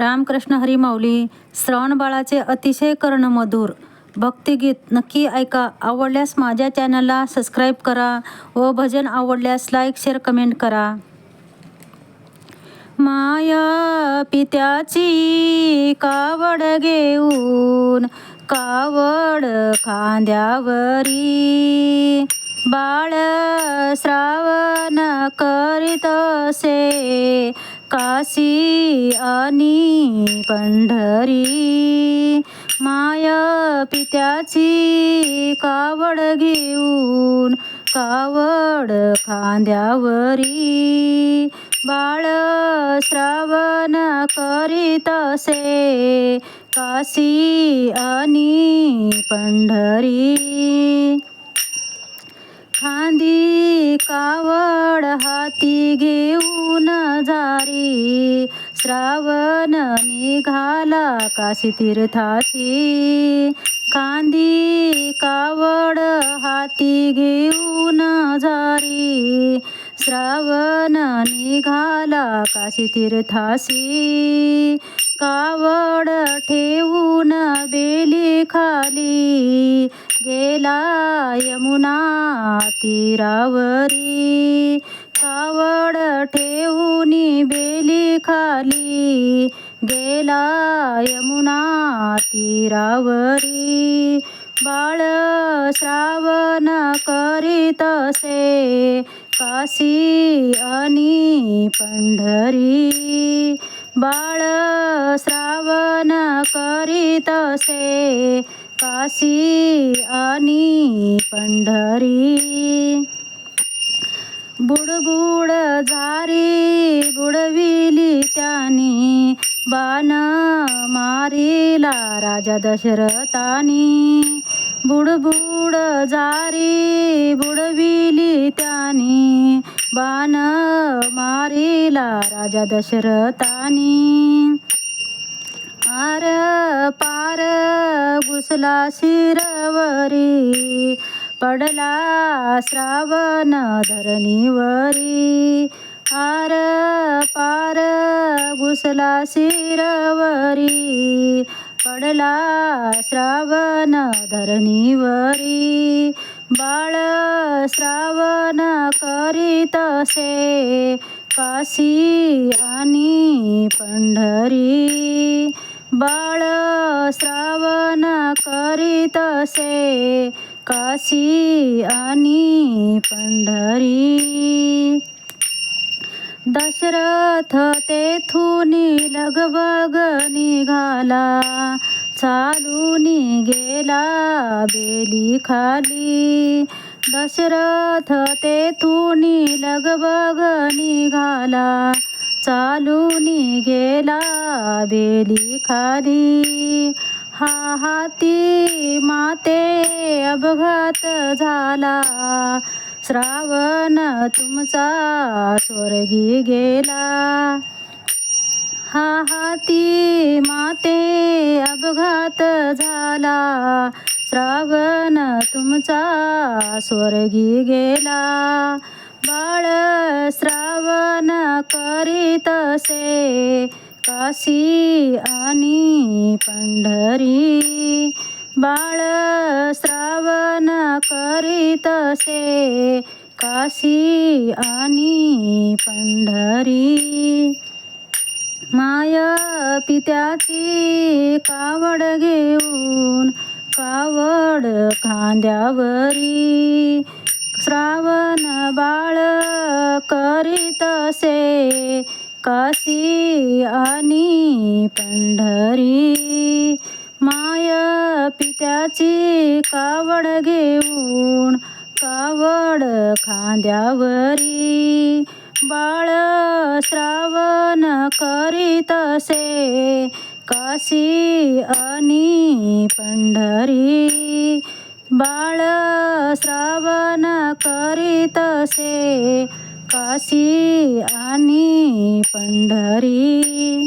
रामकृष्ण हरी श्रवणबाळाचे बाळाचे अतिशय कर्णमधुर भक्तिगीत नक्की ऐका. आवडल्यास माझ्या चॅनलला सबस्क्राईब करा व भजन आवडल्यास लाईक शेअर कमेंट करा. माया पित्याची कावड घेऊन कावड खांद्यावरी बाळ श्रावण करीत असे. काशी आणि पंढरी. माया पित्याची कावड घेऊन कावड खांद्यावरी. बाळ श्रावण करीत असे काशी आणि पंढरी. खांदी कावड हाती घेऊन जारी. श्रावण निघाला काशी तीर्थाशी कांदी कावड हाती घेऊन जारी. श्रावण निघाला काशी तीर्थाशी कावड ठेवून बेली खाली. गेला यमुना तीरावरी. कावड ठेवून बेली खाली गेला यमुना तीरावरी बाळ श्रावण करीत असे काशी आणि पंढरी. बाळ श्रावण करीत असे काशी आणि पंढरी. बुडबुड झारी बुडविली त्यानी. बाण मारिला राजा दशरथानी. बुडबुड झारी बुडविली त्यानी. बाण मारिला राजा दशरथानी. आर पार घुसला शिरवरी. पडला श्रावण धरणीवरी. आर पार घुसला शिरवरी. पडला श्रावण धरणीवरी. बाळ श्रावण करीत असे. काशी आणि पंढरी. बाळ श्रावण करीत असे. काशी आणि पंढरी. दशरथ तेथून लगबग निघाला. चालून गेला बेली खाली. दशरथ तेथून लगबग निघाला. चालून गेला बेली खाली. हा हाती माते अपघात झाला. श्रावण तुमचा स्वर्गी गेला. हा हाती माते अपघात झाला. श्रावण तुमचा स्वर्गी गेला. बाळ श्रावण करीत असे. काशी आणि पंढरी बाळ श्रावण करीत असे. काशी आणि पंढरी माय पित्याची कावड घेऊन कावड खांद्यावरी श्रावण बाळ करीत असे. काशी आणि पंढरी. माया पित्याची कावड घेऊन कावड खांद्यावरी. बाळ श्रावण करीत असे काशी आणि पंढरी. बाळ श्रावण करीत असे काशी आणि पंढरी